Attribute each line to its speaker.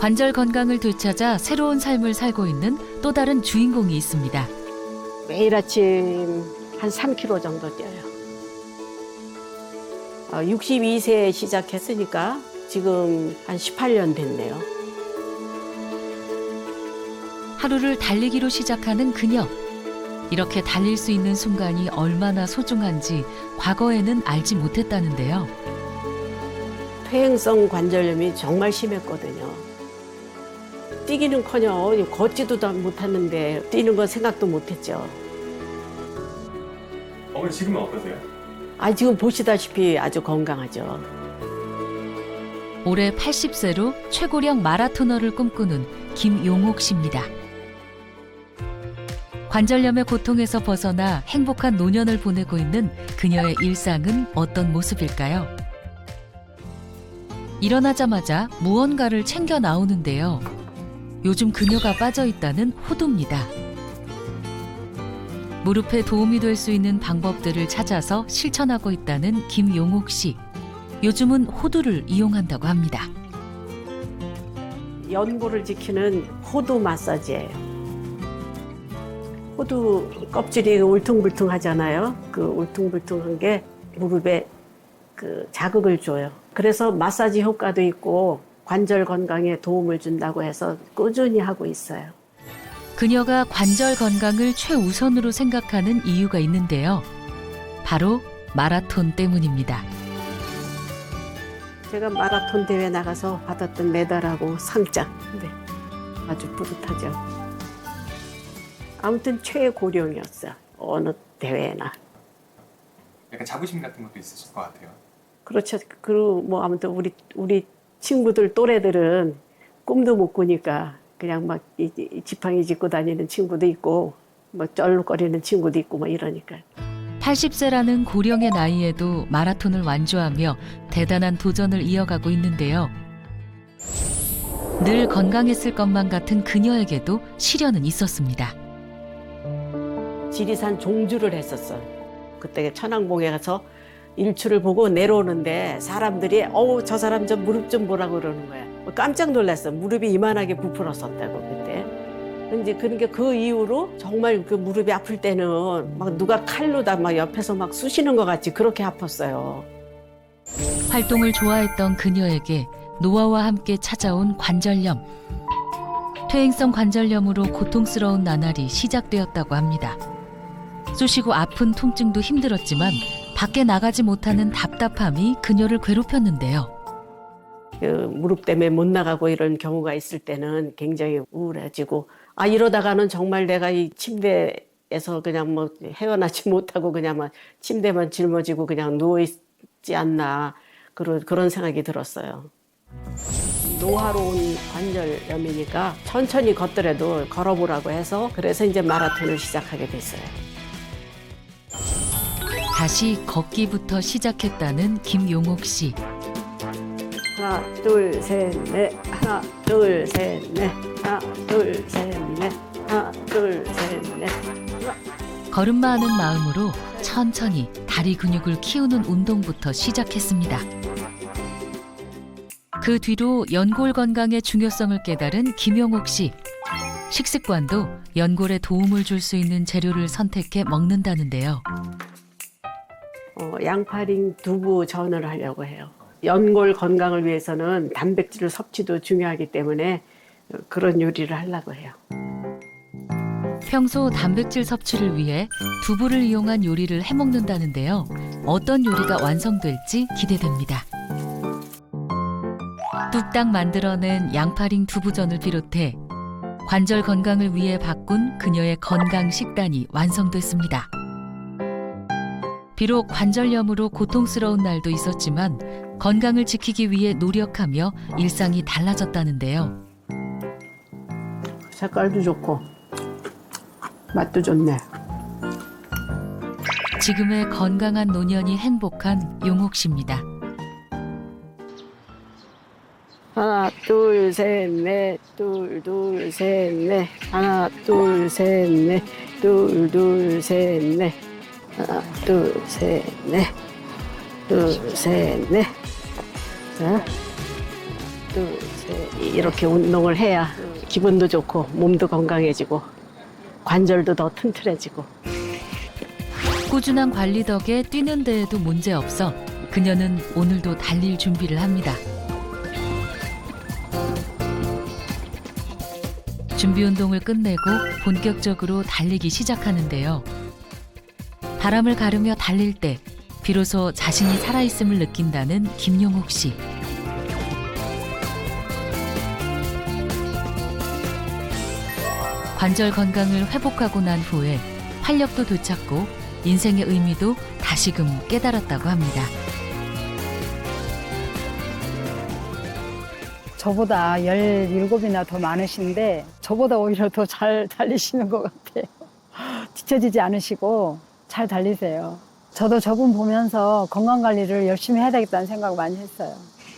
Speaker 1: 관절 건강을 되찾아 새로운 삶을 살고 있는 또 다른 주인공이 있습니다.
Speaker 2: 매일 아침 한 3km 정도 뛰어요. 어, 62세에 시작했으니까 지금 한 18년 됐네요.
Speaker 1: 하루를 달리기로 시작하는 그녀. 이렇게 달릴 수 있는 순간이 얼마나 소중한지 과거에는 알지 못했다는데요.
Speaker 2: 퇴행성 관절염이 정말 심했거든요. 뛰기는커녕 걷지도 다 못하는데 뛰는 건 생각도 못했죠.
Speaker 3: 어머니 지금은 어떠세요?
Speaker 2: 아 지금 보시다시피 아주 건강하죠.
Speaker 1: 올해 80세로 최고령 마라토너를 꿈꾸는 김용옥 씨입니다. 관절염의 고통에서 벗어나 행복한 노년을 보내고 있는 그녀의 일상은 어떤 모습일까요? 일어나자마자 무언가를 챙겨 나오는데요. 요즘 그녀가 빠져 있다는 호두입니다. 무릎에 도움이 될 수 있는 방법들을 찾아서 실천하고 있다는 김용옥 씨. 요즘은 호두를 이용한다고 합니다.
Speaker 2: 연골을 지키는 호두 마사지예요. 호두 껍질이 울퉁불퉁하잖아요. 그 울퉁불퉁한 게 무릎에 그 자극을 줘요. 그래서 마사지 효과도 있고 관절 건강에 도움을 준다고 해서 꾸준히 하고 있어요.
Speaker 1: 그녀가 관절 건강을 최우선으로 생각하는 이유가 있는데요. 바로 마라톤 때문입니다.
Speaker 2: 제가 마라톤 대회 나가서 받았던 메달하고 상장. 네. 아주 뿌듯하죠. 아무튼 최고령이었어요. 어느 대회나.
Speaker 3: 약간 자부심 같은 것도 있으실 것 같아요.
Speaker 2: 그렇죠. 그리고 뭐 아무튼 우리 우리 친구들 또래들은 꿈도 못 꾸니까 그냥 막 지팡이 짚고 다니는 친구도 있고 뭐 쩔룩거리는 친구도 있고 뭐 이러니까
Speaker 1: 80세라는 고령의 나이에도 마라톤을 완주하며 대단한 도전을 이어가고 있는데요. 늘 건강했을 것만 같은 그녀에게도 시련은 있었습니다.
Speaker 2: 지리산 종주를 했었어. 그때 천왕봉에 가서 일출을 보고 내려오는데 사람들이 어우 저 사람 좀 무릎 좀 보라고 그러는 거야. 깜짝 놀랐어. 무릎이 이만하게 부풀었었다고 그때. 이제 그러니까 그 이후로 정말 그 무릎이 아플 때는 막 누가 칼로 다 막 옆에서 막 쑤시는 것 같이 그렇게 아팠어요.
Speaker 1: 활동을 좋아했던 그녀에게 노화와 함께 찾아온 관절염. 퇴행성 관절염으로 고통스러운 나날이 시작되었다고 합니다. 쑤시고 아픈 통증도 힘들었지만 밖에 나가지 못하는 답답함이 그녀를 괴롭혔는데요.
Speaker 2: 그 무릎 때문에 못 나가고 이런 경우가 있을 때는 굉장히 우울해지고 아 이러다가는 정말 내가 이 침대에서 그냥 뭐 헤어나지 못하고 그냥 막 침대만 짊어지고 그냥 누워 있지 않나 그런 그런 생각이 들었어요. 노화로 온 관절염이니까 천천히 걷더라도 걸어보라고 해서 그래서 이제 마라톤을 시작하게 됐어요.
Speaker 1: 다시 걷기부터 시작했다는 김용옥 씨.
Speaker 2: 하나 둘 셋 넷 하나 둘 셋 넷 하나 둘 셋 넷 하나 둘 셋 넷
Speaker 1: 걸음마 하는 마음으로 천천히 다리 근육을 키우는 운동부터 시작했습니다. 그 뒤로 연골 건강의 중요성을 깨달은 김용옥 씨. 식습관도 연골에 도움을 줄 수 있는 재료를 선택해 먹는다는데요.
Speaker 2: 어, 양파링 두부 전을 하려고 해요. 연골 건강을 위해서는 단백질 섭취도 중요하기 때문에 그런 요리를 하려고 해요.
Speaker 1: 평소 단백질 섭취를 위해 두부를 이용한 요리를 해 먹는다는데요. 어떤 요리가 완성될지 기대됩니다. 뚝딱 만들어낸 양파링 두부전을 비롯해 관절 건강을 위해 바꾼 그녀의 건강 식단이 완성됐습니다. 비록 관절염으로 고통스러운 날도 있었지만 건강을 지키기 위해 노력하며 일상이 달라졌다는데요.
Speaker 2: 색깔도 좋고 맛도 좋네.
Speaker 1: 지금의 건강한 노년이 행복한 용옥 씨입니다.
Speaker 2: 하나 둘 셋 넷 둘 둘 셋 넷 하나 둘 셋 넷 둘 둘 셋 넷 하나 둘 셋 넷 둘 셋넷 자, 둘, 셋. 이렇게 운동을 해야 기분도 좋고 몸도 건강해지고 관절도 더 튼튼해지고
Speaker 1: 꾸준한 관리 덕에 뛰는 데에도 문제 없어 그녀는 오늘도 달릴 준비를 합니다. 준비 운동을 끝내고 본격적으로 달리기 시작하는데요. 바람을 가르며 달릴 때 비로소 자신이 살아있음을 느낀다는 김용옥 씨. 관절 건강을 회복하고 난 후에 활력도 되찾고 인생의 의미도 다시금 깨달았다고 합니다.
Speaker 4: 저보다 17이나 더 많으신데 저보다 오히려 더 잘 달리시는 것 같아요. 뒤처지지 않으시고 잘 달리세요. 저도 저분 보면서 건강 관리를 열심히 해야 되겠다는 생각 많이 했어요.